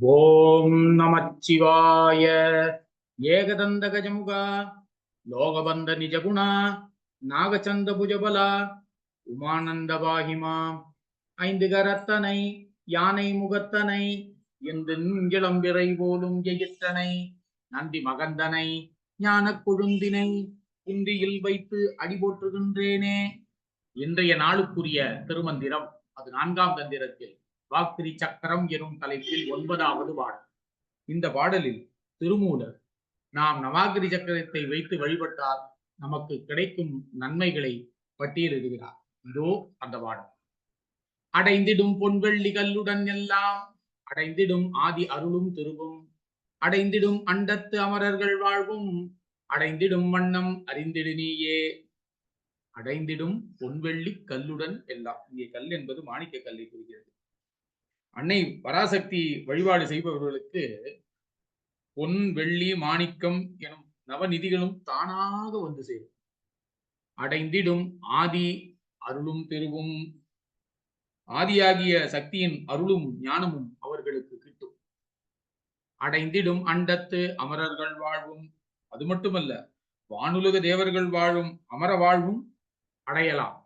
ஓம் நமச்சிவாய. ஏகதந்த கஜமுகா லோகபந்த நிஜகுணா. நாகச்சந்த புஜபலா உமானந்த பாகிமா ஐந்து கரத்தனை யானை முகத்தனை இளம்பிறை போலும் ஜெயித்தனை நந்தி மகந்தனை ஞானக் கொழுந்தினை இந்தியில் வைத்து அடிபோற்றுகின்றேனே இன்றைய நாளுக்குரிய திருமந்திரம் அது நான்காம் தந்திரத்தில். வாக்கிரி சக்கரம் எனும் தலைப்பில் ஒன்பதாவது பாடல். இந்த பாடலில் திருமூலர் நாம் நவாகிரி சக்கரத்தை வைத்து வழிபட்டால் நமக்கு கிடைக்கும் நன்மைகளை பட்டியலிடுகிறார் இதோ அந்த பாடல். அடைந்திடும் பொன்வெள்ளி கல்லுடன் எல்லாம் அடைந்திடும் ஆதி அருளும் திருவும் அடைந்திடும் அண்டத்து அமரர்கள் வாழ்வும் அடைந்திடும் வண்ணம் அறிந்திடு நீயே. அடைந்திடும் பொன்வெள்ளி கல்லுடன் எல்லாம். இங்கே கல் என்பது மாணிக்க கல்லை குறிக்கிறது. அன்னை பராசக்தி வழிபாடு செய்பவர்களுக்கு பொன் வெள்ளி மாணிக்கம் எனும் நவநிதிகளும் தானாக வந்து சேரும். அடைந்திடும் ஆதி அருளும் பெருவும் ஆதியாகிய சக்தியின் அருளும் ஞானமும் அவர்களுக்கு கிட்டும். அடைந்திடும் அண்டத்து அமரர்கள் வாழ்வும். அது மட்டுமல்ல வானுலக தேவர்கள் வாழும் அமர வாழ்வும் அடையலாம்.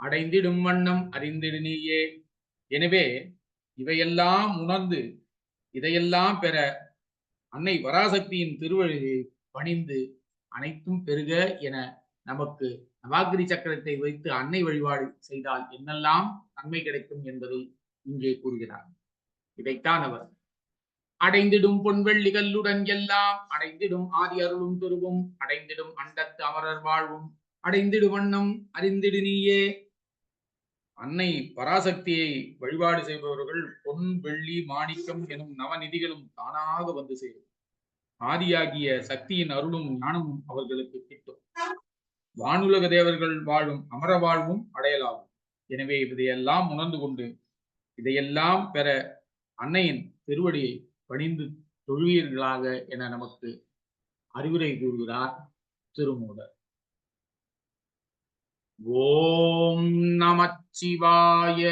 அடைந்திடும் வண்ணம் அறிந்திடு நீயே. எனவே இவையெல்லாம் உணர்ந்து இதையெல்லாம் பெற அன்னை வராசக்தியின் திருவழியை பணிந்து அனைத்தும் பெருக என நமக்கு நவாகிரி சக்கரத்தை வைத்து அன்னை வழிபாடு செய்தால் என்னெல்லாம் நன்மை கிடைக்கும் என்பதை இங்கே கூறுகிறார். இதைத்தான் அவர் அடைந்திடும் பொன்வெள்ளி கல்லுடன் எல்லாம் அடைந்திடும் ஆதி அருளும் துருவும் அடைந்திடும் அண்டத்து அமரர் வாழ்வும் அடைந்திடு வண்ணம் அறிந்திடு நீயே அன்னை பராசக்தியை வழிபாடு செய்பவர்கள் பொன் வெள்ளி மாணிக்கம் எனும் நவநிதிகளும் தானாக வந்து சேரும். ஆதியாகிய சக்தியின் அருளும் ஞானமும் அவர்களுக்கு கிட்டும். வானுலக தேவர்கள் வாழும் அமர வாழ்வும் அடையலாகும். எனவே இதையெல்லாம் உணர்ந்து கொண்டு இதையெல்லாம் பெற அன்னையின் திருவடியை பணிந்து தொழுவீர்களாக என நமக்கு அறிவுரை கூறுகிறார் திருமூலர். ஓ நமச்சிவாய